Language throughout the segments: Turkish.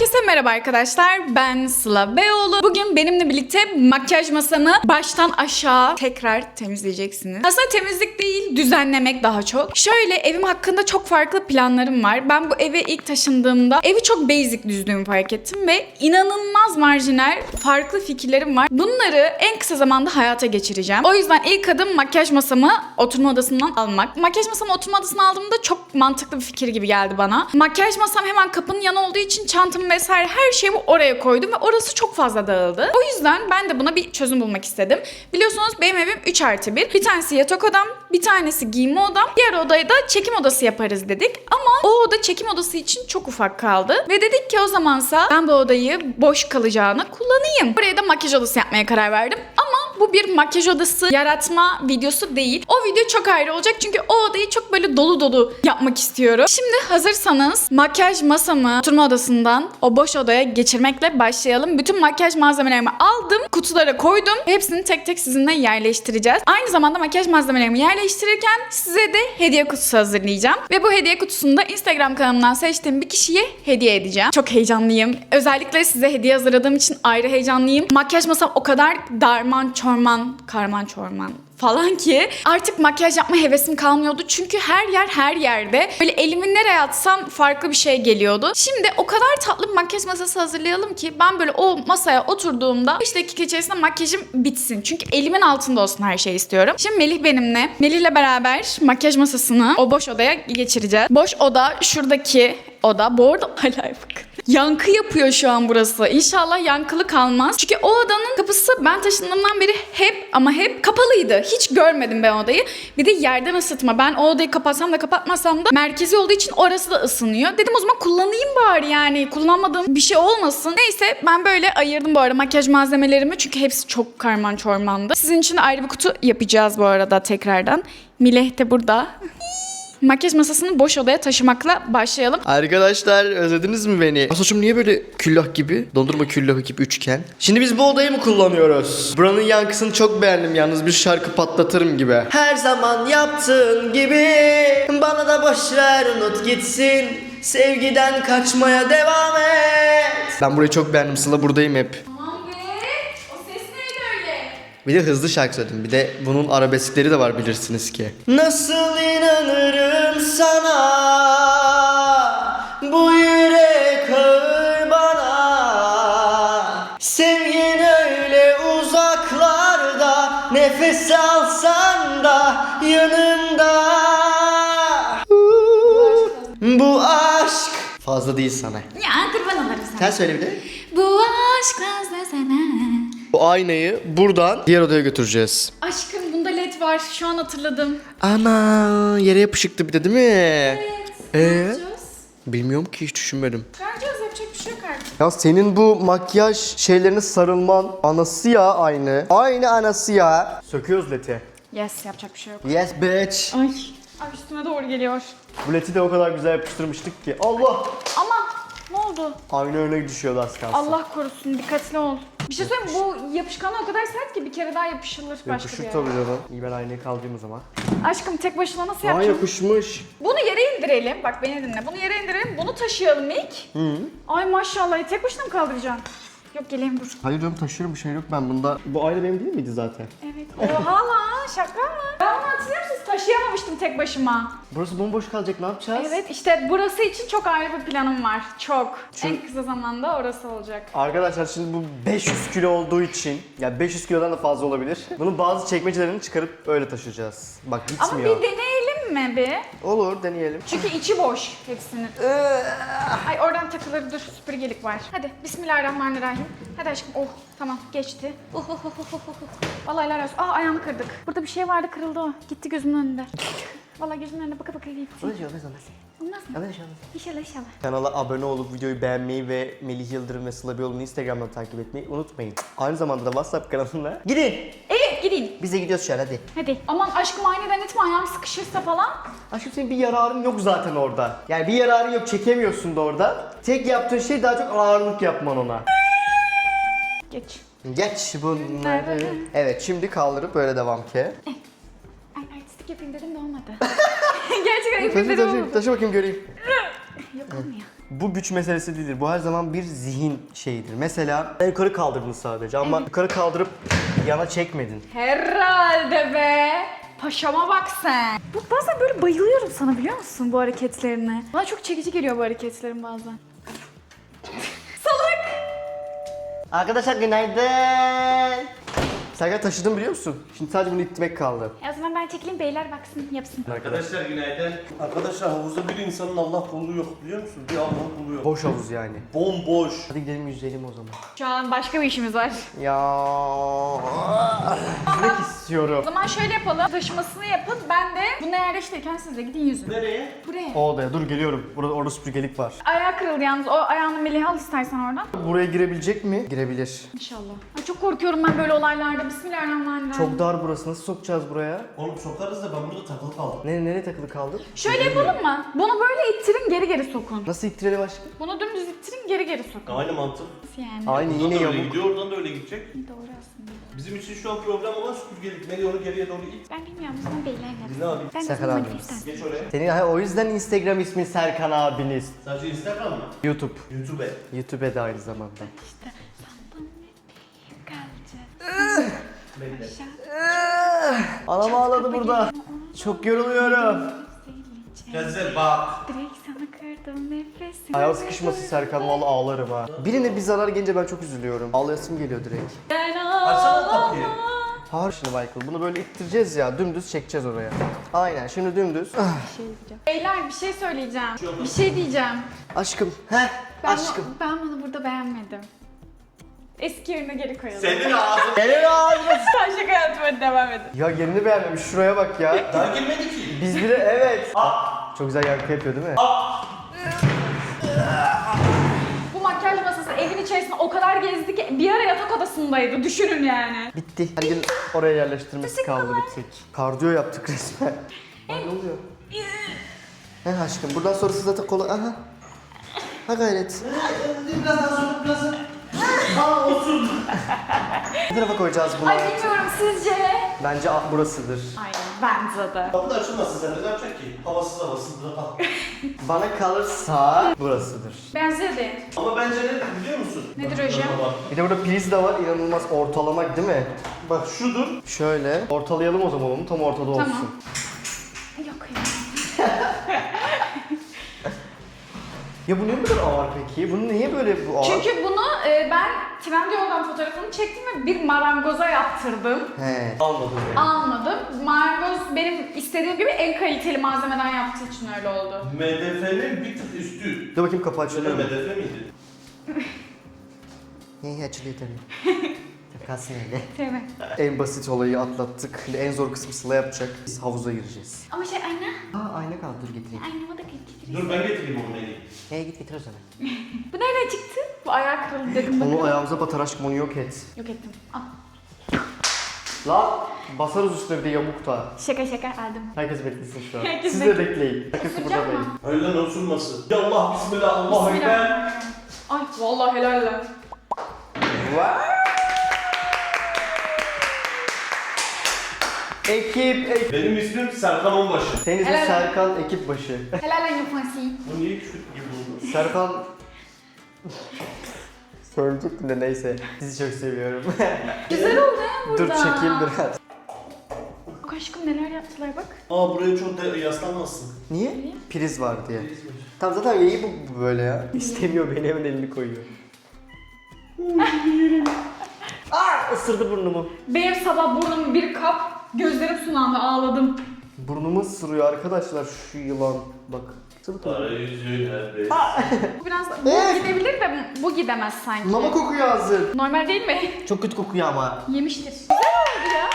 Herkese merhaba arkadaşlar. Ben Sıla Beyoğlu. Bugün benimle birlikte makyaj masamı baştan aşağı tekrar temizleyeceksiniz. Aslında temizlik değil, düzenlemek daha çok. Şöyle evim hakkında çok farklı planlarım var. Ben bu eve ilk taşındığımda evi çok basic düzdüğümü fark ettim ve inanılmaz marjinal farklı fikirlerim var. Bunları en kısa zamanda hayata geçireceğim. O yüzden ilk adım makyaj masamı oturma odasından almak. Makyaj masamı oturma odasına aldığımda çok mantıklı bir fikir gibi geldi bana. Makyaj masam hemen kapının yanı olduğu için çantamı vesaire her şeyimi oraya koydum ve orası çok fazla dağıldı. O yüzden ben de buna bir çözüm bulmak istedim. Biliyorsunuz benim evim 3 artı 1. Bir tanesi yatak odam, bir tanesi giyinme odam, diğer odayı da çekim odası yaparız dedik. Ama o oda çekim odası için çok ufak kaldı. Ve dedik ki o zamansa ben bu odayı boş kalacağını kullanayım. Buraya da makyaj odası yapmaya karar verdim. Ama bu bir makyaj odası yaratma videosu değil. O video çok ayrı olacak çünkü o odayı çok böyle dolu dolu yapmak istiyorum. Şimdi hazırsanız makyaj masamı oturma odasından o boş odaya geçirmekle başlayalım. Bütün makyaj malzemelerimi aldım, kutulara koydum. Hepsini tek tek sizinle yerleştireceğiz. Aynı zamanda makyaj malzemelerimi yerleştirirken size de hediye kutusu hazırlayacağım. Ve bu hediye kutusunu da Instagram kanalımdan seçtiğim bir kişiye hediye edeceğim. Çok heyecanlıyım. Özellikle size hediye hazırladığım için ayrı heyecanlıyım. Makyaj masam o kadar darman çorman, karman çorman falan ki artık makyaj yapma hevesim kalmıyordu. Çünkü her yer her yerde. Böyle elimi nereye atsam farklı bir şey geliyordu. Şimdi o kadar tatlı bir makyaj masası hazırlayalım ki ben böyle o masaya oturduğumda 5 dakika içerisinde makyajım bitsin. Çünkü elimin altında olsun her şey istiyorum. Şimdi Melih benimle. Melih'le beraber makyaj masasını o boş odaya geçireceğiz. Boş oda şuradaki oda. Bu arada hala bakın. Yankı yapıyor şu an burası. İnşallah yankılı kalmaz. Çünkü o odanın kapısı ben taşındığımdan beri hep ama hep kapalıydı. Hiç görmedim ben odayı. Bir de yerden ısıtma. Ben o odayı kapatsam da kapatmasam da merkezi olduğu için orası da ısınıyor. Dedim o zaman kullanayım bari yani. Kullanmadığım bir şey olmasın. Neyse ben böyle ayırdım bu arada makyaj malzemelerimi. Çünkü hepsi çok karman çormandı. Sizin için ayrı bir kutu yapacağız bu arada tekrardan. Mileh de burada. Makyaj masasını boş odaya taşımakla başlayalım. Arkadaşlar özlediniz mi beni? Saçım niye böyle küllah gibi? Dondurma küllahı gibi üçgen. Şimdi biz bu odayı mı kullanıyoruz? Buranın yankısını çok beğendim yalnız bir şarkı patlatırım gibi. Her zaman yaptığın gibi bana da boş ver unut gitsin. Sevgiden kaçmaya devam et. Ben burayı çok beğendim Sıla buradayım hep. Aman be! O ses neydi öyle? Bir de hızlı şarkı söyledim. Bir de bunun arabeskleri de var bilirsiniz ki. Nasıl inanırım sana bu yürek ağır bana Sevgin öyle uzaklarda nefes alsan da yanında Bu aşk Fazla değil sana. Ya kurban olurum sana. Sen söyle bir de. Bu aynayı buradan diğer odaya götüreceğiz. Aşkım bunda led var. Şu an hatırladım. Ana yere yapışıktı bir de değil mi? Evet. Ne Ee? yapacağız? Bilmiyorum ki hiç düşünmedim. Çıkaracağız yapacak bir şey yok artık. Ya senin bu makyaj şeylerine sarılman anası ya aynı. Aynı anası ya. Söküyoruz leti. Yes yapacak bir şey yok. Yes bitch. Ay. Ay üstüme doğru geliyor. Bu leti de o kadar güzel yapıştırmıştık ki. Allah. Ama ne oldu? Aynı öne düşüyordu az kalsın. Allah korusun dikkatli ol. Bir şey söyleyeyim bu yapışkan o kadar sert ki bir kere daha yapışılır başka bir Yapışık yere. tabii canım. İyi ben aynayı kaldırayım o zaman. Aşkım tek başına nasıl Aa yapacağım? yapışmış. Bunu yere indirelim. Bak beni dinle. Bunu yere indirelim. Bunu taşıyalım ilk. Hı. Ay maşallah. Tek başına mı kaldıracaksın? Yok geleyim dur. Hayır canım taşıyorum bir şey yok ben bunda. Bu aynı benim değil miydi zaten? Evet. Oha lan şaka mı? Ben onu hatırlıyor musunuz? Taşıyamamıştım tek başıma. Burası bomboş kalacak ne yapacağız? Evet işte burası için çok ayrı bir planım var. Çok. En kısa zamanda orası olacak. Arkadaşlar şimdi bu 500 kilo olduğu için yani 500 kilodan da fazla olabilir. Bunun bazı çekmecelerini çıkarıp öyle taşıyacağız. Bak Ama gitmiyor. bir deneyelim mi bir? Olur deneyelim. Çünkü içi boş hepsinin. Ay oradan takılır dur süpürgelik var. Hadi bismillahirrahmanirrahim. Hadi aşkım oh tamam geçti. Oh oh oh oh oh. oh. Vallahi helal olsun. Aa ayağımı kırdık. Burada bir şey vardı kırıldı o. Gitti gözümün önünde. Vallahi gözümün önünde baka baka gitti. Olmaz İnşallah inşallah. Kanala abone olup videoyu beğenmeyi ve Melih Yıldırım ve Sıla Beyoğlu'nu Instagram'dan takip etmeyi unutmayın. Aynı zamanda da WhatsApp kanalına gidin. Evet gidin. Biz de gidiyoruz şu an hadi. Hadi. Aman aşkım aniden etme ayağım sıkışırsa falan. Aşkım senin bir yararın yok zaten orada. Yani bir yararın yok çekemiyorsun da orada. Tek yaptığın şey daha çok ağırlık yapman ona. Geç. Geç bunları. Evet şimdi kaldırıp böyle devam ki. Ay artistik yapayım dedim de olmadı. Gerçekten Taşı taşı olmadı. taşı bakayım göreyim. Yok olmuyor. bu güç meselesi değildir. Bu her zaman bir zihin şeyidir. Mesela yukarı kaldırdın sadece ama yukarı kaldırıp yana çekmedin. Herhalde be. Paşama bak sen. Bu bazen böyle bayılıyorum sana biliyor musun bu hareketlerine. Bana çok çekici geliyor bu hareketlerin bazen. Salak. Arkadaşlar günaydın. Serkan taşıdım biliyor musun? Şimdi sadece bunu itmek kaldı. E o zaman ben çekileyim beyler baksın yapsın. Arkadaşlar günaydın. Arkadaşlar havuzda bir insanın Allah kulu yok biliyor musun? Bir Allah kulu yok. Boş havuz yani. Bomboş. Hadi gidelim yüzeyelim o zaman. Şu an başka bir işimiz var. Ya Yüzmek istiyorum. O zaman şöyle yapalım. Taşımasını yapın. Ben de bunu yerleştirirken siz de gidin yüzün. Nereye? Buraya. O odaya dur geliyorum. Burada orada süpürgelik var. Ayağı kırıldı yalnız. O ayağını Melih al istersen oradan. Buraya girebilecek mi? Girebilir. İnşallah. Ay çok korkuyorum ben böyle olaylarda. Bismillahirrahmanirrahim. Çok dar burası. Nasıl sokacağız buraya? Oğlum sokarız da ben burada takılı kaldım. Nereye, nereye takılı kaldın? Şöyle yapalım mı? Bunu böyle ittirin geri geri sokun. Nasıl ittirelim aşkım? Bunu dümdüz ittirin geri geri sokun. Aynı mantık. Nasıl yani? Aynı Buradan yine da öyle yamuk. gidiyor, oradan da öyle gidecek. Doğru aslında. Bizim için şu an problem olan süpürgelik. Nereye onu geriye doğru it. Ben bilmiyorum. O zaman beyler yapsın. Dinle abi. Ben abimiz. manifestan. Geç oraya. Senin ha, o yüzden Instagram ismi Serkan abiniz. Sadece Instagram mı? YouTube. YouTube'e. YouTube'e de aynı zamanda. İşte sandım ne kalacak. Bekle. Anam ağladı burada. Çok yoruluyorum. Güzel bak. Direkt sana kırdım nefesimi. Ayağı sıkışması Serkan vallahi ağlarım ha. Birine bir zarar gelince ben çok üzülüyorum. Ağlayasım geliyor direkt. Ben Açsana kapıyı. Har şimdi Michael bunu böyle ittireceğiz ya dümdüz çekeceğiz oraya. Aynen şimdi dümdüz. Ah, şey diyeceğim. Beyler bir şey söyleyeceğim. Bir şey diyeceğim. aşkım. Heh Ben, aşkım. Bu, ben bunu burada beğenmedim. Eski yerine geri koyalım. Senin ağzın. Gelin ağzına. Sen şaka yaptım devam edin. Ya yerini beğenmemiş şuraya bak ya. Daha girmedi ki. Biz bile evet. Çok güzel yankı yapıyor değil mi? Evin içerisinde o kadar gezdi ki bir ara yatak odasındaydı. Düşünün yani. Bitti. Her gün oraya yerleştirmesi kaldı bir tek. Kardiyo yaptık resmen. Ay ne oluyor? Heh aşkım buradan sonrası zaten kolay. Aha. Ha gayret. Biraz daha sonra biraz daha. Aa oturdu. Ne tarafa koyacağız bunu? Ay bilmiyorum sizce? Bence ah, burasıdır. Aynen bence de. Kapı da açılmasın sen ne yapacak ki? Havasız havasız rahat. Bana kalırsa burasıdır. Bence de. Ama bence ne biliyor musun? Nedir hocam? Bir de burada priz de var inanılmaz ortalamak değil mi? Bak şudur. Şöyle ortalayalım o zaman onu tam ortada olsun. Tamam. Yok ya. Ya bu niye bu kadar ağır peki? Bunu niye böyle bu ağır? Çünkü bunu e, ben Trendyol'dan fotoğrafını çektim ve bir marangoza yaptırdım. He. Almadım yani. Almadım. Marangoz benim istediğim gibi en kaliteli malzemeden yaptığı için öyle oldu. MDF'nin bir tık üstü. Dur bakayım kapı Şöyle açılıyor mu? MDF miydi? Niye açılıyor tabii. Öyle. Evet. En basit olayı atlattık. Şimdi en zor kısmı Sıla yapacak. Biz havuza gireceğiz. Ama şey ayna. Aa ayna kaldı dur getireyim. Aynamı da getireyim. Dur ben getireyim onu Melih. He git getir o zaman. Bu nereden çıktı? Bu ayağı kırıldı dedim. Onu bakalım. ayağımıza batar aşkım onu yok et. Yok ettim. Al. Lan basarız üstüne bir de yamuk da. Şaka şaka aldım. Herkes beklesin şu an. Herkes Siz de bekle- bekleyin. Herkes burada mı? değil. Hayır lan osurması. Ya Allah bismillah Allah ekber. Bismillah. Ay vallahi helal lan. Ekip, ekip. Benim ismim Serkan Onbaşı. Senin ismin Helal. Serkan ekip başı. Helal yapansın. Bu niye küçük gibi oldu? Serkan... Söyleyecektim de neyse. Sizi çok seviyorum. Güzel oldu ya burada. dur çekeyim biraz. Bak aşkım neler yaptılar bak. Aa buraya çok da yaslanmazsın. Niye? Priz var diye. Tamam zaten iyi bu bu böyle ya. İstemiyor beni hemen elini koyuyor. Aa ısırdı burnumu. Benim sabah burnum bir kap, gözlerim sulandı ağladım. Burnumu ısırıyor arkadaşlar şu yılan. Bak. Be. Bu biraz bu gidebilir de bu gidemez sanki. Mama kokuyor ağzı. Normal değil mi? Çok kötü kokuyor ama. Yemiştir. Güzel oldu ya.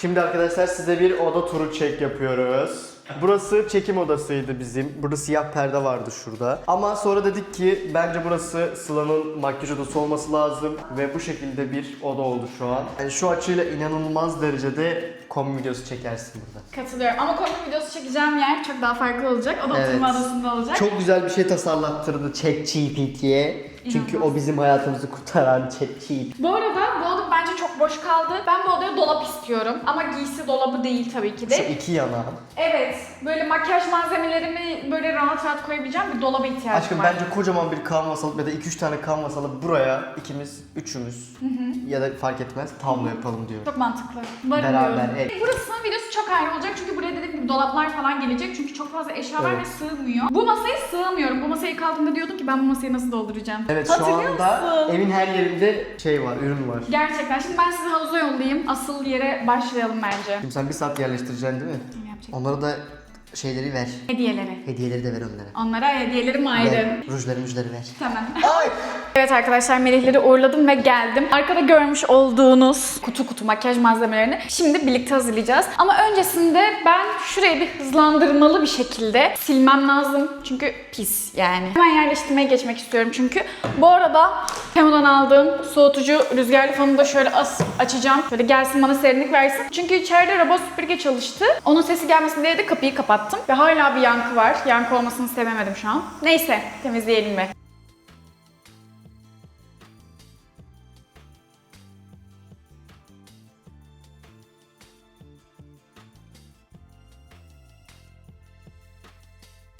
Şimdi arkadaşlar size bir oda turu çek yapıyoruz. Burası çekim odasıydı bizim. Burada siyah perde vardı şurada. Ama sonra dedik ki bence burası Sıla'nın makyaj odası olması lazım. Ve bu şekilde bir oda oldu şu an. Yani şu açıyla inanılmaz derecede kombi videosu çekersin burada. Katılıyorum ama komik videosu çekeceğim yer çok daha farklı olacak. O da Evet. oturma odasında olacak. Çok güzel bir şey tasarlattırdı ChatGPT'ye. Çünkü o bizim hayatımızı kurtaran ChatGPT. Bu arada bu oda bence çok boş kaldı. Ben bu odaya dolap istiyorum. Ama giysi dolabı değil tabii ki Şu de. iki yana. Evet. Böyle makyaj malzemelerimi böyle rahat rahat koyabileceğim bir dolaba ihtiyacım Aşkım var. bence kocaman bir kanvas alıp ya da 2-3 tane kanvas alıp buraya ikimiz, üçümüz ya da fark etmez tablo yapalım diyor. Çok mantıklı. Umarım Beraber, diyorum. evet. Burasının videosu çok ayrı olacak çünkü buraya dediğim gibi dolaplar falan gelecek çünkü çok fazla eşya var Evet. ve sığmıyor. Bu masaya sığamıyorum. Bu masayı kaldığımda diyordum ki ben bu masayı nasıl dolduracağım? Evet şu Hatırlıyor anda musun? evin her yerinde şey var, ürün var. Gerçekten. Şimdi ben sizi havuza yollayayım. Asıl yere başlayalım bence. Şimdi sen bir saat yerleştireceksin değil mi? Yapacak? Onlara da şeyleri ver. Hediyeleri. Hediyeleri de ver onlara. Onlara hediyelerim ayrı. Ver. Rujları mujları ver. Tamam. Ay! Evet arkadaşlar Melihleri uğurladım ve geldim. Arkada görmüş olduğunuz kutu kutu makyaj malzemelerini şimdi birlikte hazırlayacağız. Ama öncesinde ben şurayı bir hızlandırmalı bir şekilde silmem lazım. Çünkü pis yani. Hemen yerleştirmeye geçmek istiyorum çünkü. Bu arada Temo'dan aldığım soğutucu rüzgarlı fanı da şöyle as açacağım. Şöyle gelsin bana serinlik versin. Çünkü içeride robot süpürge çalıştı. Onun sesi gelmesin diye de kapıyı kapattım. Ve hala bir yankı var. Yankı olmasını sevemedim şu an. Neyse temizleyelim mi?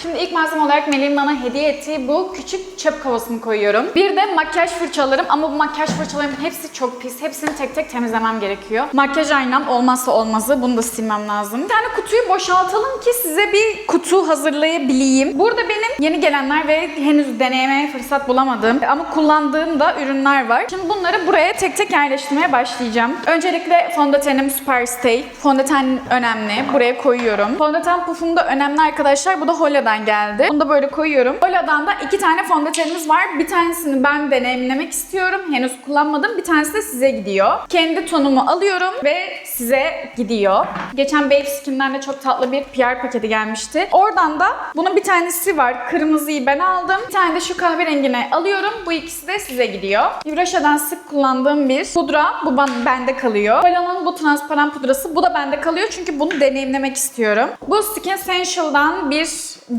Şimdi ilk malzeme olarak Melih'in bana hediye ettiği bu küçük çöp kovasını koyuyorum. Bir de makyaj fırçalarım ama bu makyaj fırçalarımın hepsi çok pis. Hepsini tek tek temizlemem gerekiyor. Makyaj aynam olmazsa olmazı. Bunu da silmem lazım. Bir tane kutuyu boşaltalım ki size bir kutu hazırlayabileyim. Burada benim yeni gelenler ve henüz deneyimeye fırsat bulamadığım ama kullandığım da ürünler var. Şimdi bunları buraya tek tek yerleştirmeye başlayacağım. Öncelikle fondötenim Superstay. Fondöten önemli. Buraya koyuyorum. Fondöten pufum da önemli arkadaşlar. Bu da Hola'dan geldi. Bunu da böyle koyuyorum. Hola'dan da iki tane fondötenimiz var. Bir tanesini ben deneyimlemek istiyorum. Henüz kullanmadım. Bir tanesi de size gidiyor. Kendi tonumu alıyorum ve size gidiyor. Geçen Babe Skin'den de çok tatlı bir PR paketi gelmişti. Oradan da bunun bir tanesi var. Kırmızıyı ben aldım. Bir tane de şu kahverengine alıyorum. Bu ikisi de size gidiyor. Yuraşa'dan sık kullandığım bir pudra. Bu bende kalıyor. Hola'nın bu transparan pudrası. Bu da bende kalıyor çünkü bunu deneyimlemek istiyorum. Bu Skin Essential'dan bir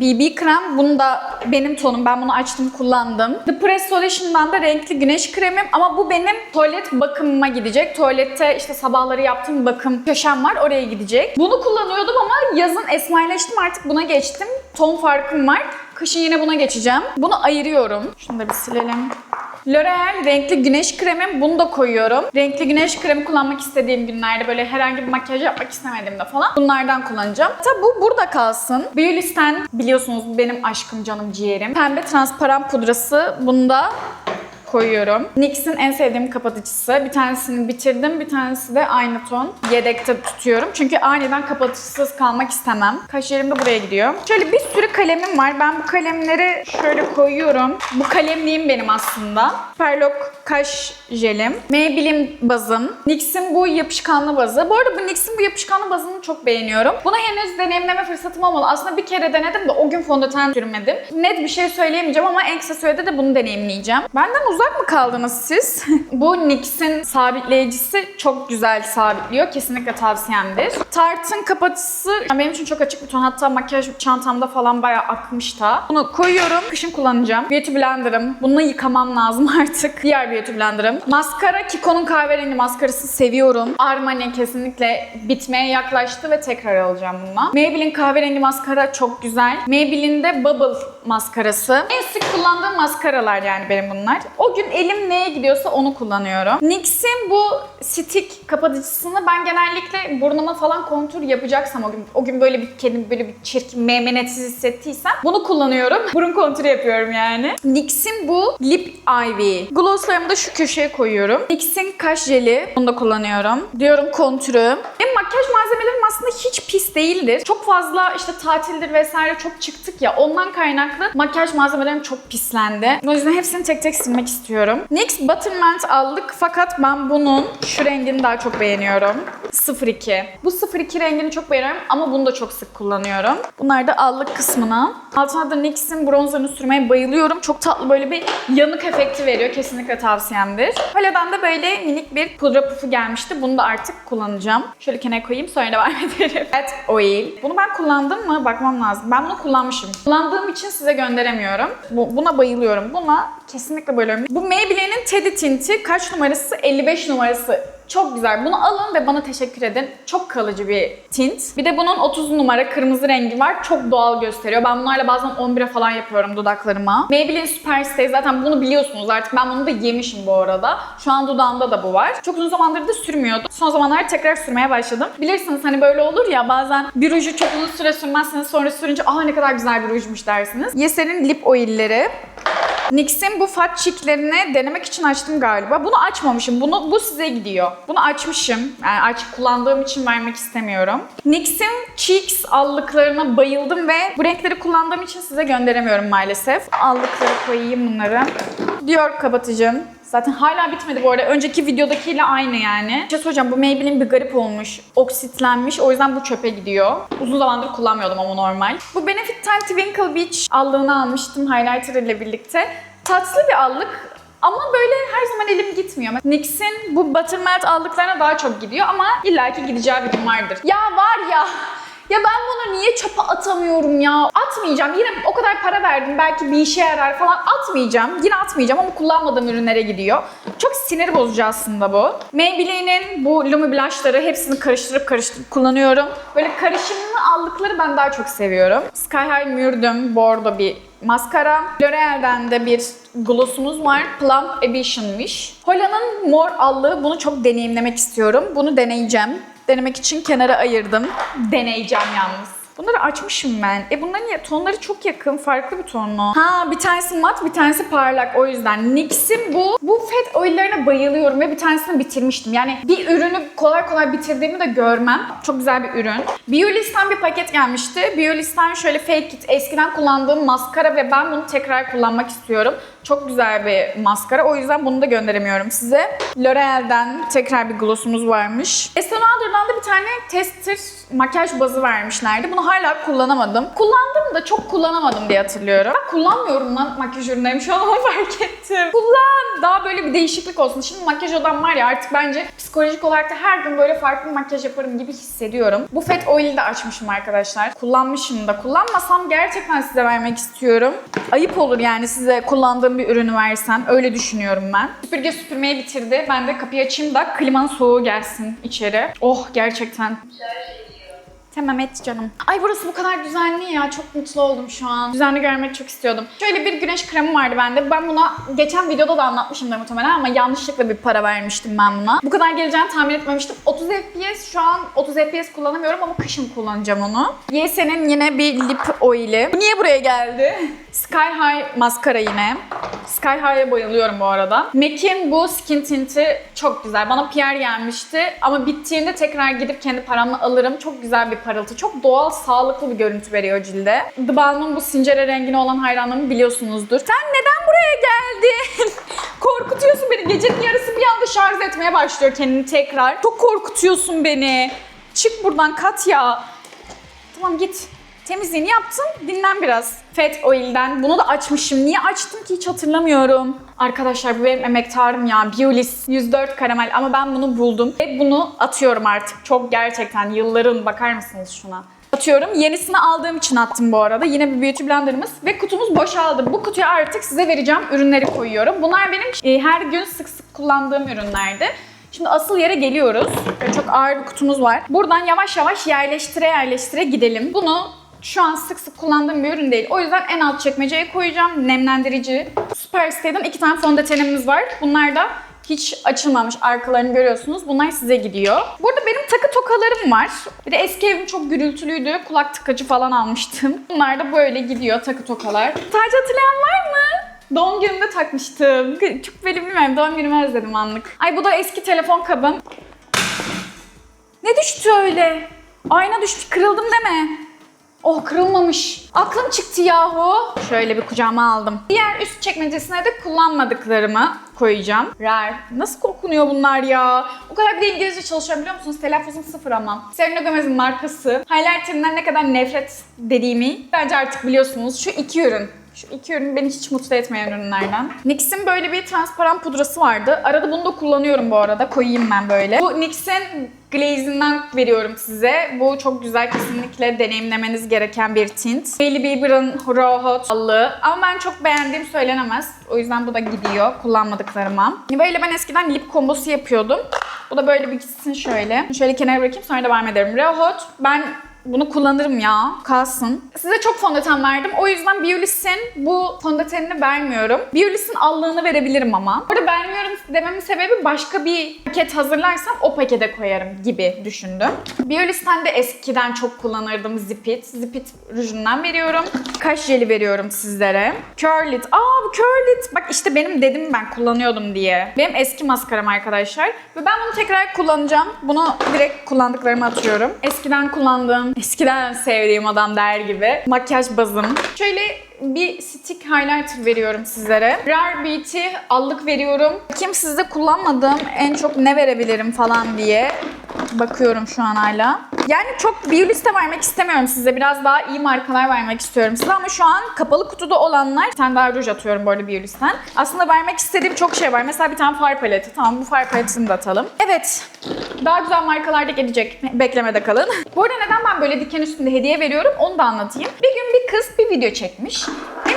BB krem. Bunu da benim tonum. Ben bunu açtım kullandım. The Press da renkli güneş kremim. Ama bu benim tuvalet bakımıma gidecek. Tuvalette işte sabahları yaptığım bakım köşem var. Oraya gidecek. Bunu kullanıyordum ama yazın esmayleştim artık buna geçtim. Ton farkım var. Kışın yine buna geçeceğim. Bunu ayırıyorum. Şunu da bir silelim. L'Oreal renkli güneş kremim. Bunu da koyuyorum. Renkli güneş kremi kullanmak istediğim günlerde böyle herhangi bir makyaj yapmak istemediğimde falan bunlardan kullanacağım. Hatta bu burada kalsın. Biolis'ten biliyorsunuz benim aşkım canım ciğerim. Pembe transparan pudrası. Bunu da koyuyorum. NYX'in en sevdiğim kapatıcısı. Bir tanesini bitirdim, bir tanesi de aynı ton. Yedekte tutuyorum. Çünkü aniden kapatıcısız kalmak istemem. Kaş yerim de buraya gidiyor. Şöyle bir sürü kalemim var. Ben bu kalemleri şöyle koyuyorum. Bu kalemliğim benim aslında. Perlock kaş jelim. Maybelline bazım. NYX'in bu yapışkanlı bazı. Bu arada bu NYX'in bu yapışkanlı bazını çok beğeniyorum. Bunu henüz deneyimleme fırsatım olmadı. Aslında bir kere denedim de o gün fondöten sürmedim. Net bir şey söyleyemeyeceğim ama en kısa sürede de bunu deneyimleyeceğim. Benden uzak mı kaldınız siz? bu NYX'in sabitleyicisi çok güzel sabitliyor. Kesinlikle tavsiyemdir. Tarte'ın kapatıcısı benim için çok açık bir ton. Hatta makyaj çantamda falan bayağı akmış da. Bunu koyuyorum. Kışın kullanacağım. Beauty Blender'ım. Bunu yıkamam lazım artık. Diğer Beauty Blender'ım. Maskara Kiko'nun kahverengi maskarasını seviyorum. Armani kesinlikle bitmeye yaklaştı ve tekrar alacağım bununla. Maybelline kahverengi maskara çok güzel. Maybelline'de Bubble maskarası. En sık kullandığım maskaralar yani benim bunlar. O gün elim neye gidiyorsa onu kullanıyorum. NYX'in bu stick kapatıcısını ben genellikle burnuma falan kontur yapacaksam o gün o gün böyle bir kendimi böyle bir çirkin meymenetsiz hissettiysem bunu kullanıyorum. Burun konturu yapıyorum yani. NYX'in bu Lip Ivy. Glosslarımı da şu köşeye koyuyorum. NYX'in kaş jeli. Bunu da kullanıyorum. Diyorum kontürü. Benim makyaj malzemelerim aslında hiç pis değildir. Çok fazla işte tatildir vesaire çok çıktık ya ondan kaynaklı makyaj malzemelerim çok pislendi. O yüzden hepsini tek tek silmek istiyorum. NYX Buttermint aldık fakat ben bunun şu rengini daha çok beğeniyorum. 02. Bu 02 rengini çok beğeniyorum ama bunu da çok sık kullanıyorum. Bunlar da allık kısmına. Altına da NYX'in bronzerını sürmeye bayılıyorum. Çok tatlı böyle bir yanık efekti veriyor. Kesinlikle tavsiyemdir. Hale'den de böyle minik bir pudra pufu gelmişti. Bunu da artık kullanacağım. Şöyle kenara koyayım sonra devam ederim. Fat Oil. Bunu ben kullandım mı? Bakmam lazım. Ben bunu kullanmışım. Kullandığım için size gönderemiyorum. Bu, buna bayılıyorum. Buna Kesinlikle bayılıyorum. Bu Maybelline'in Teddy tinti kaç numarası? 55 numarası. Çok güzel. Bunu alın ve bana teşekkür edin. Çok kalıcı bir tint. Bir de bunun 30 numara kırmızı rengi var. Çok doğal gösteriyor. Ben bunlarla bazen 11'e falan yapıyorum dudaklarıma. Maybelline Superstay zaten bunu biliyorsunuz artık. Ben bunu da yemişim bu arada. Şu an dudağımda da bu var. Çok uzun zamandır da sürmüyordum. Son zamanlarda tekrar sürmeye başladım. Bilirsiniz hani böyle olur ya bazen bir ruju çok uzun süre sürmezseniz sonra sürünce aa ne kadar güzel bir rujmuş dersiniz. Yeser'in lip oil'leri. NYX'in bu fat cheeklerini denemek için açtım galiba. Bunu açmamışım. Bunu bu size gidiyor. Bunu açmışım. Yani açık kullandığım için vermek istemiyorum. NYX'in cheeks allıklarına bayıldım ve bu renkleri kullandığım için size gönderemiyorum maalesef. Allıkları koyayım bunları. Dior kapatıcım. Zaten hala bitmedi bu arada. Önceki videodakiyle aynı yani. Bir şey söyleyeceğim bu Maybelline bir garip olmuş. Oksitlenmiş. O yüzden bu çöpe gidiyor. Uzun zamandır kullanmıyordum ama normal. Bu Benefit'ten Twinkle Beach allığını almıştım highlighter ile birlikte. Tatlı bir allık ama böyle her zaman elim gitmiyor. NYX'in bu Buttermelt aldıklarına daha çok gidiyor ama illaki gideceği bir gün vardır. Ya var ya ya ben bunu niye çöpe atamıyorum ya? Atmayacağım. Yine o kadar para verdim. Belki bir işe yarar falan. Atmayacağım. Yine atmayacağım ama kullanmadığım ürünlere gidiyor. Çok sinir bozucu aslında bu. Maybelline'in bu Lumi blushları hepsini karıştırıp karıştırıp kullanıyorum. Böyle karışımlı aldıkları ben daha çok seviyorum. Sky High Mürdüm bordo bir maskara. L'Oreal'den de bir glossumuz var. Plum Edition'mış. Hola'nın mor allığı. Bunu çok deneyimlemek istiyorum. Bunu deneyeceğim. Denemek için kenara ayırdım. Deneyeceğim yalnız. Bunları açmışım ben. E bunların ya- tonları çok yakın, farklı bir tonlu. Ha bir tanesi mat, bir tanesi parlak o yüzden. NYX'in bu, bu fat oil'lerine bayılıyorum ve bir tanesini bitirmiştim. Yani bir ürünü kolay kolay bitirdiğimi de görmem. Çok güzel bir ürün. Biolis'ten bir paket gelmişti. Biolis'ten şöyle fake it, eskiden kullandığım maskara ve ben bunu tekrar kullanmak istiyorum. Çok güzel bir maskara. O yüzden bunu da gönderemiyorum size. L'Oreal'den tekrar bir glossumuz varmış. Estee Lauder'dan da bir tane tester makyaj bazı vermişlerdi. Bunu hala kullanamadım. Kullandım da çok kullanamadım diye hatırlıyorum. Ben kullanmıyorum lan makyaj ürünlerimi şu an ama fark ettim. Kullan! Daha böyle bir değişiklik olsun. Şimdi makyaj odam var ya artık bence psikolojik olarak da her gün böyle farklı makyaj yaparım gibi hissediyorum. Bu Fat Oil'i de açmışım arkadaşlar. Kullanmışım da. Kullanmasam gerçekten size vermek istiyorum. Ayıp olur yani size kullandığım bir ürünü versem. Öyle düşünüyorum ben. Süpürge süpürmeyi bitirdi. Ben de kapıyı açayım da klimanın soğuğu gelsin içeri. Oh gerçekten. Tamam et canım. Ay burası bu kadar düzenli ya. Çok mutlu oldum şu an. Düzenli görmek çok istiyordum. Şöyle bir güneş kremi vardı bende. Ben buna geçen videoda da anlatmışımdır muhtemelen ama yanlışlıkla bir para vermiştim ben buna. Bu kadar geleceğini tahmin etmemiştim. 30 FPS şu an 30 FPS kullanamıyorum ama kışın kullanacağım onu. Yesen'in yine bir lip oili. Bu niye buraya geldi? Sky High maskara yine. Sky High'a bayılıyorum bu arada. MAC'in bu skin tinti çok güzel. Bana PR gelmişti ama bittiğinde tekrar gidip kendi paramla alırım. Çok güzel bir parıltı. Çok doğal, sağlıklı bir görüntü veriyor cilde. The Balm'ın bu sincere rengine olan hayranlığımı biliyorsunuzdur. Sen neden buraya geldin? Korkutuyorsun beni. Gecenin yarısı bir anda şarj etmeye başlıyor kendini tekrar. Çok korkutuyorsun beni. Çık buradan Katya. Tamam git. Temizliğini yaptın, dinlen biraz. Fat Oil'den. Bunu da açmışım. Niye açtım ki hiç hatırlamıyorum. Arkadaşlar bu benim emektarım ya. Biolis 104 karamel ama ben bunu buldum. Ve bunu atıyorum artık. Çok gerçekten yılların bakar mısınız şuna? Atıyorum. Yenisini aldığım için attım bu arada. Yine bir beauty blenderımız ve kutumuz boşaldı. Bu kutuya artık size vereceğim ürünleri koyuyorum. Bunlar benim e, her gün sık sık kullandığım ürünlerdi. Şimdi asıl yere geliyoruz. Böyle çok ağır bir kutumuz var. Buradan yavaş yavaş yerleştire yerleştire gidelim. Bunu şu an sık sık kullandığım bir ürün değil. O yüzden en alt çekmeceye koyacağım. Nemlendirici. Superstay'den iki tane fondötenimiz var. Bunlar da hiç açılmamış. Arkalarını görüyorsunuz. Bunlar size gidiyor. Burada benim takı tokalarım var. Bir de eski evim çok gürültülüydü. Kulak tıkacı falan almıştım. Bunlar da böyle gidiyor takı tokalar. Tacı hatırlayan var mı? Doğum günümde takmıştım. Çok böyle bilmiyorum. Doğum günümü özledim anlık. Ay bu da eski telefon kabım. Ne düştü öyle? Ayna düştü. Kırıldım deme. Oh kırılmamış. Aklım çıktı yahu. Şöyle bir kucağıma aldım. Diğer üst çekmecesine de kullanmadıklarımı koyacağım. Rare. Nasıl kokunuyor bunlar ya? O kadar bir de İngilizce çalışıyorum biliyor musunuz? Telaffuzum sıfır ama. Selena Gomez'in markası. Highlighter'ından ne kadar nefret dediğimi bence artık biliyorsunuz. Şu iki ürün. Şu iki ürün beni hiç mutlu etmeyen ürünlerden. NYX'in böyle bir transparan pudrası vardı. Arada bunu da kullanıyorum bu arada. Koyayım ben böyle. Bu NYX'in Glaze'inden veriyorum size. Bu çok güzel kesinlikle deneyimlemeniz gereken bir tint. Hailey Bieber'ın Raw Hot allığı. Ama ben çok beğendiğim söylenemez. O yüzden bu da gidiyor kullanmadıklarıma. Böyle ben eskiden lip kombosu yapıyordum. Bu da böyle bir gitsin şöyle. Şöyle kenara bırakayım sonra devam ederim. Raw Hot ben bunu kullanırım ya. Kalsın. Size çok fondöten verdim. O yüzden Biolis'in bu fondötenini vermiyorum. Biolis'in allığını verebilirim ama. Burada vermiyorum dememin sebebi başka bir paket hazırlarsam o pakete koyarım gibi düşündüm. Biolis'ten de eskiden çok kullanırdım Zipit. Zipit rujundan veriyorum. Kaş jeli veriyorum sizlere. Curlit. Aa bu Curlit. Bak işte benim dedim ben kullanıyordum diye. Benim eski maskaram arkadaşlar. Ve ben bunu tekrar kullanacağım. Bunu direkt kullandıklarımı atıyorum. Eskiden kullandığım, eskiden sevdiğim adam der gibi. Makyaj bazım. Şöyle bir stick highlighter veriyorum sizlere. Rare Beauty allık veriyorum. Kim sizde kullanmadığım en çok ne verebilirim falan diye bakıyorum şu an hala. Yani çok bir liste vermek istemiyorum size. Biraz daha iyi markalar vermek istiyorum size ama şu an kapalı kutuda olanlar, bir tane daha ruj atıyorum bu arada bir listen. Aslında vermek istediğim çok şey var. Mesela bir tane far paleti. Tamam bu far paletini de atalım. Evet. Daha güzel markalar da gelecek. Beklemede kalın. bu arada neden ben böyle diken üstünde hediye veriyorum onu da anlatayım. Bir gün bir kız bir video çekmiş.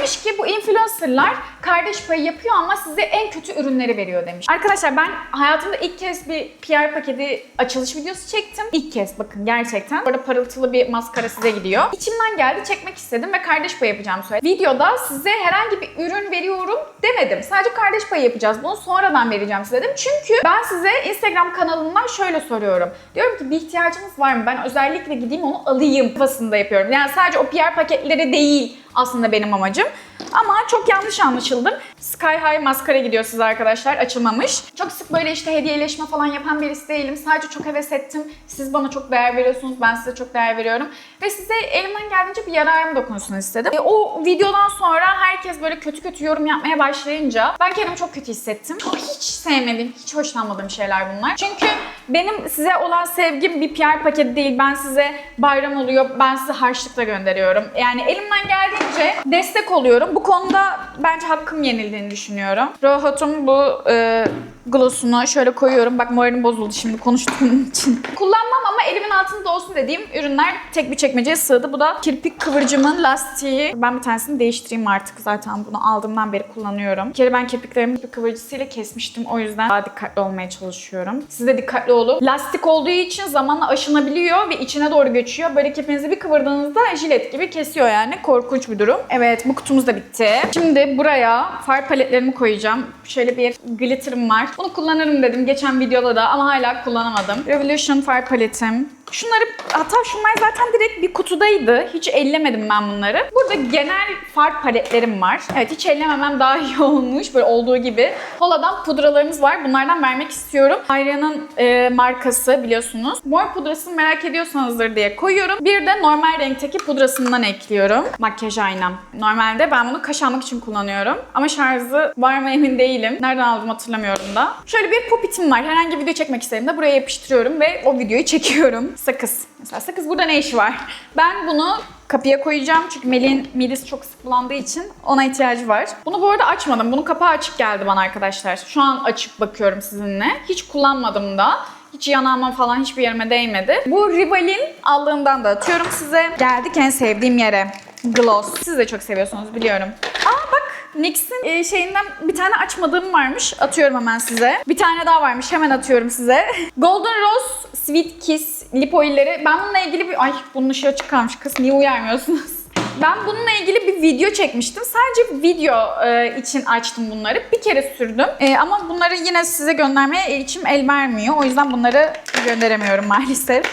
Demiş ki bu influencerlar kardeş payı yapıyor ama size en kötü ürünleri veriyor demiş. Arkadaşlar ben hayatımda ilk kez bir PR paketi açılış videosu çektim. İlk kez bakın gerçekten. Burada parıltılı bir maskara size gidiyor. İçimden geldi çekmek istedim ve kardeş payı yapacağım söyledim. Videoda size herhangi bir ürün veriyorum demedim. Sadece kardeş payı yapacağız. Bunu sonradan vereceğim size dedim. Çünkü ben size Instagram kanalımdan şöyle soruyorum. Diyorum ki bir ihtiyacınız var mı? Ben özellikle gideyim onu alayım kafasında yapıyorum. Yani sadece o PR paketleri değil aslında benim amacım. Ama çok yanlış anlaşıldım. Sky High maskara gidiyor size arkadaşlar. Açılmamış. Çok sık böyle işte hediyeleşme falan yapan birisi değilim. Sadece çok heves ettim. Siz bana çok değer veriyorsunuz. Ben size çok değer veriyorum. Ve size elimden geldiğince bir yararım dokunsun istedim. E, o videodan sonra herkes böyle kötü kötü yorum yapmaya başlayınca ben kendimi çok kötü hissettim. Çok hiç sevmediğim, hiç hoşlanmadığım şeyler bunlar. Çünkü benim size olan sevgim bir PR paketi değil. Ben size bayram oluyor, ben size harçlıkla gönderiyorum. Yani elimden geldiğince destek oluyorum. Bu konuda bence hakkım yenildiğini düşünüyorum. Rohot'un bu e, gloss'unu şöyle koyuyorum. Bak moralim bozuldu şimdi konuştuğum için. Kullanmam ama elimin altında olsun dediğim ürünler tek bir çekmeceye sığdı. Bu da kirpik kıvırcımın lastiği. Ben bir tanesini değiştireyim artık zaten bunu aldığımdan beri kullanıyorum. Bir kere ben kirpiklerimi kirpik kıvırcısıyla kesmiştim. O yüzden daha dikkatli olmaya çalışıyorum. Siz de dikkatli olun. Lastik olduğu için zamanla aşınabiliyor ve içine doğru göçüyor. Böyle kirpinizi bir kıvırdığınızda jilet gibi kesiyor yani. Korkunç bir durum. Evet bu kutumuz da bitti. Şimdi buraya far paletlerimi koyacağım. Şöyle bir glitter'ım var. Bunu kullanırım dedim geçen videoda da ama hala kullanamadım. Revolution far paletim. Şunları hatta şunlar zaten direkt bir kutudaydı. Hiç ellemedim ben bunları. Burada genel far paletlerim var. Evet hiç ellememem daha iyi olmuş. Böyle olduğu gibi. Hola'dan pudralarımız var. Bunlardan vermek istiyorum. Arya'nın e, markası biliyorsunuz. Mor pudrasını merak ediyorsanızdır diye koyuyorum. Bir de normal renkteki pudrasından ekliyorum. Makyaj aynam. Normalde ben bunu kaş almak için kullanıyorum. Ama şarjı var mı emin değilim. Nereden aldım hatırlamıyorum da. Şöyle bir popitim var. Herhangi bir video çekmek istediğimde buraya yapıştırıyorum ve o videoyu çekiyorum. Sakız. Mesela sakız burada ne işi var? Ben bunu kapıya koyacağım çünkü Melih'in midesi çok sık bulandığı için ona ihtiyacı var. Bunu bu arada açmadım. Bunun kapağı açık geldi bana arkadaşlar. Şu an açıp bakıyorum sizinle. Hiç kullanmadım da. Hiç yanağıma falan hiçbir yerime değmedi. Bu Rival'in allığından da atıyorum size. Geldik en sevdiğim yere. Gloss. Siz de çok seviyorsunuz biliyorum. Aa bak NYX'in e, şeyinden bir tane açmadığım varmış. Atıyorum hemen size. Bir tane daha varmış. Hemen atıyorum size. Golden Rose Sweet Kiss lip oil'leri. Ben bununla ilgili bir... Ay bunun ışığı açık kalmış kız. Niye uyarmıyorsunuz? Ben bununla ilgili bir video çekmiştim. Sadece video e, için açtım bunları. Bir kere sürdüm. E, ama bunları yine size göndermeye içim el vermiyor. O yüzden bunları gönderemiyorum maalesef.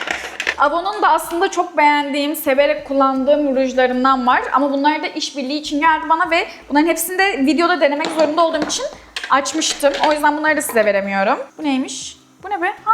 Avon'un da aslında çok beğendiğim, severek kullandığım rujlarından var. Ama bunlar da işbirliği için geldi bana ve bunların hepsini de videoda denemek zorunda olduğum için açmıştım. O yüzden bunları da size veremiyorum. Bu neymiş? Bu ne be? Ha,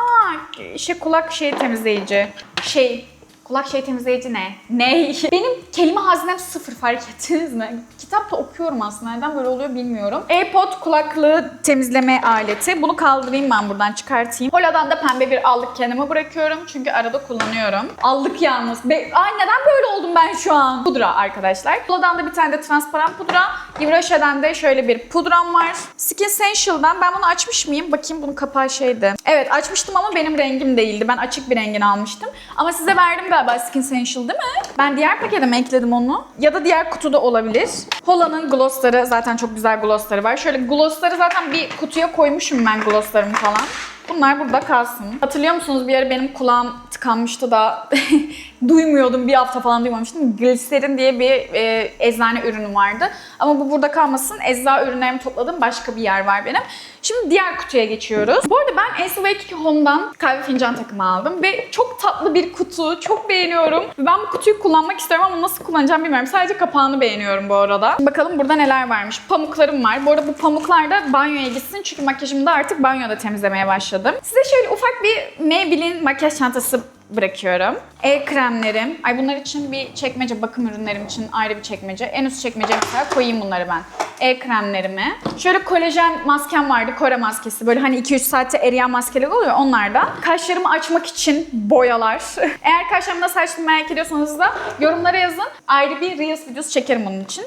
şey kulak şey temizleyici. Şey Kulak şey temizleyici ne? Ne? Benim kelime hazinem sıfır fark ettiniz mi? Kitap da okuyorum aslında. Neden böyle oluyor bilmiyorum. AirPod kulaklığı temizleme aleti. Bunu kaldırayım ben buradan çıkartayım. Hola'dan da pembe bir allık kendime bırakıyorum. Çünkü arada kullanıyorum. Allık yalnız. Be- Ay neden böyle oldum ben şu an? Pudra arkadaşlar. Hola'dan da bir tane de transparan pudra. Yivraşe'den de şöyle bir pudram var. Skin Essential'dan ben bunu açmış mıyım? Bakayım bunun kapağı şeydi. Evet açmıştım ama benim rengim değildi. Ben açık bir rengini almıştım. Ama size verdim galiba Skin Essential değil mi? Ben diğer paketime ekledim onu. Ya da diğer kutuda olabilir. Hola'nın glossları zaten çok güzel glossları var. Şöyle glossları zaten bir kutuya koymuşum ben glosslarımı falan. Bunlar burada kalsın. Hatırlıyor musunuz bir ara benim kulağım tıkanmıştı da duymuyordum. Bir hafta falan duymamıştım. Glycerin diye bir e, eczane ürünü vardı. Ama bu burada kalmasın. Ecza ürünlerimi topladığım başka bir yer var benim. Şimdi diğer kutuya geçiyoruz. Bu arada ben SW2 Home'dan kahve fincan takımı aldım. Ve çok tatlı bir kutu. Çok beğeniyorum. Ben bu kutuyu kullanmak istiyorum ama nasıl kullanacağım bilmiyorum. Sadece kapağını beğeniyorum bu arada. Bakalım burada neler varmış. Pamuklarım var. Bu arada bu pamuklar da banyoya gitsin. Çünkü makyajımı da artık banyoda temizlemeye başladım. Size şöyle ufak bir Maybelline makyaj çantası bırakıyorum. El kremlerim. Ay bunlar için bir çekmece, bakım ürünlerim için ayrı bir çekmece. En üst çekmeceye mesela koyayım bunları ben. El kremlerimi. Şöyle kolajen maskem vardı, Kore maskesi. Böyle hani 2-3 saatte eriyen maskeler oluyor onlardan. Kaşlarımı açmak için boyalar. Eğer kaşlarımı nasıl açtığımı merak ediyorsanız da yorumlara yazın. Ayrı bir Reels videosu çekerim bunun için.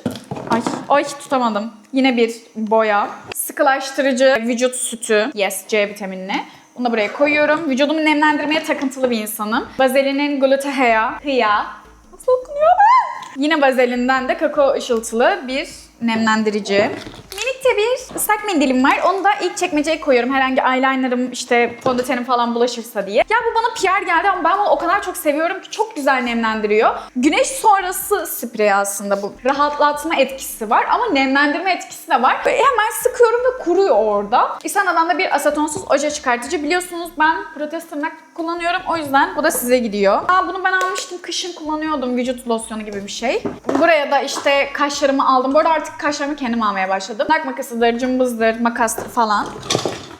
Ay, ay tutamadım. Yine bir boya. Sıkılaştırıcı vücut sütü. Yes, C vitaminli. Bunu da buraya koyuyorum. Vücudumu nemlendirmeye takıntılı bir insanım. Vaselin'in Glutea Hya. Nasıl okunuyor? Yine Vaselin'den de kakao ışıltılı bir nemlendirici. Minik de bir ıslak mendilim var. Onu da ilk çekmeceye koyuyorum. Herhangi eyelinerım işte fondötenim falan bulaşırsa diye. Ya bu bana PR geldi ama ben bunu o kadar çok seviyorum ki çok güzel nemlendiriyor. Güneş sonrası sprey aslında bu. Rahatlatma etkisi var ama nemlendirme etkisi de var. Ve hemen sıkıyorum ve kuruyor orada. İsana'dan da bir asetonsuz oje çıkartıcı. Biliyorsunuz ben protez tırnak kullanıyorum. O yüzden bu da size gidiyor. Aa, bunu ben almıştım. Kışın kullanıyordum. Vücut losyonu gibi bir şey. Buraya da işte kaşlarımı aldım. Bu arada artık kaşlarımı kendim almaya başladım. Tırnak makasıdır, cımbızdır, makastır falan.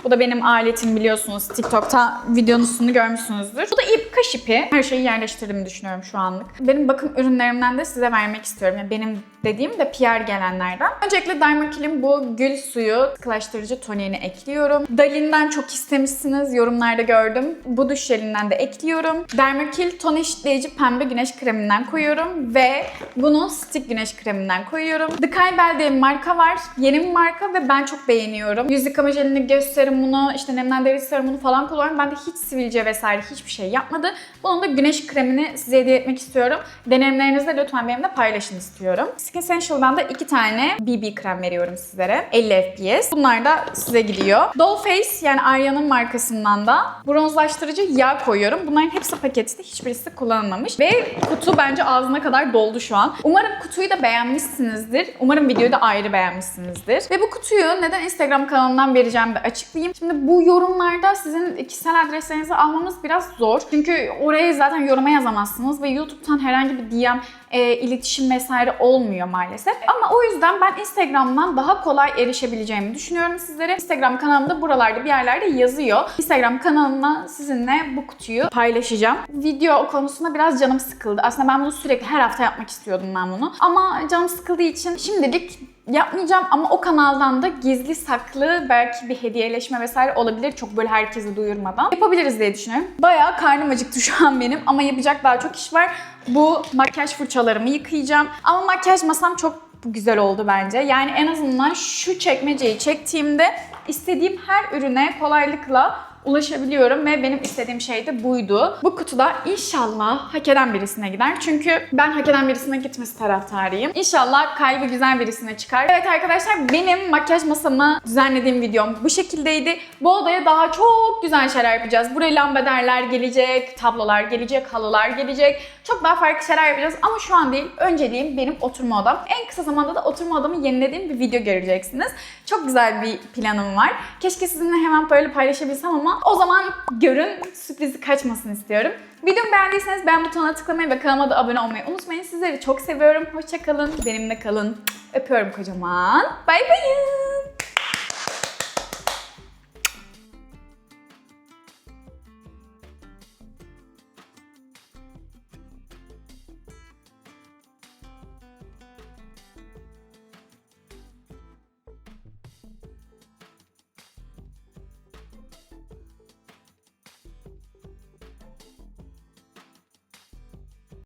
Bu da benim aletim biliyorsunuz. TikTok'ta videonusunu görmüşsünüzdür. Bu da ip, kaş ipi. Her şeyi yerleştirdiğimi düşünüyorum şu anlık. Benim bakım ürünlerimden de size vermek istiyorum. Yani benim dediğim de PR gelenlerden. Öncelikle Dermacill'in bu gül suyu sıkılaştırıcı toniğini ekliyorum. Dalin'den çok istemişsiniz. Yorumlarda gördüm. Bu duş jelinden de ekliyorum. Dermakill ton eşitleyici pembe güneş kreminden koyuyorum. Ve bunu stick güneş kreminden koyuyorum. The Kaybel diye bir marka var. Yeni bir marka ve ben çok beğeniyorum. Yüz yıkama jelini, göz serumunu, işte nemlendirici serumunu falan kullanıyorum. Ben de hiç sivilce vesaire hiçbir şey yapmadı. Bunun da güneş kremini size hediye etmek istiyorum. Deneyimlerinizi de lütfen benimle paylaşın istiyorum. Skin Essential'dan da iki tane BB krem veriyorum sizlere. 50 FPS. Bunlar da size gidiyor. Dollface yani Arya'nın markasından da bronzlaştırıcı yağ koyuyorum. Bunların hepsi paketli. Hiçbirisi kullanılmamış. Ve kutu bence ağzına kadar doldu şu an. Umarım kutuyu da beğenmişsinizdir. Umarım videoyu da ayrı beğenmişsinizdir. Ve bu kutuyu neden Instagram kanalından vereceğim de açıklayayım. Şimdi bu yorumlarda sizin kişisel adreslerinizi almamız biraz zor. Çünkü oraya zaten yoruma yazamazsınız ve YouTube'dan herhangi bir DM e, iletişim vesaire olmuyor maalesef. Ama o yüzden ben Instagram'dan daha kolay erişebileceğimi düşünüyorum sizlere. Instagram kanalımda buralarda bir yerlerde yazıyor. Instagram kanalımla sizinle bu kutuyu paylaşacağım. Video konusunda biraz canım sıkıldı. Aslında ben bunu sürekli her hafta yapmak istiyordum ben bunu. Ama canım sıkıldığı için şimdilik yapmayacağım ama o kanaldan da gizli saklı belki bir hediyeleşme vesaire olabilir. Çok böyle herkese duyurmadan. Yapabiliriz diye düşünüyorum. Bayağı karnım acıktı şu an benim ama yapacak daha çok iş var. Bu makyaj fırçalarımı yıkayacağım. Ama makyaj masam çok güzel oldu bence. Yani en azından şu çekmeceyi çektiğimde istediğim her ürüne kolaylıkla ulaşabiliyorum ve benim istediğim şey de buydu. Bu kutuda inşallah hak eden birisine gider. Çünkü ben hak eden birisine gitmesi taraftarıyım. İnşallah kalbi güzel birisine çıkar. Evet arkadaşlar benim makyaj masamı düzenlediğim videom bu şekildeydi. Bu odaya daha çok güzel şeyler yapacağız. Buraya lambaderler gelecek, tablolar gelecek, halılar gelecek. Çok daha farklı şeyler yapacağız ama şu an değil. Önceliğim benim oturma odam. En kısa zamanda da oturma odamı yenilediğim bir video göreceksiniz. Çok güzel bir planım var. Keşke sizinle hemen böyle paylaşabilsem ama o zaman görün sürprizi kaçmasın istiyorum. Videomu beğendiyseniz beğen butonuna tıklamayı ve kanalıma da abone olmayı unutmayın. Sizleri çok seviyorum. Hoşçakalın. Benimle kalın. Öpüyorum kocaman. Bay bay.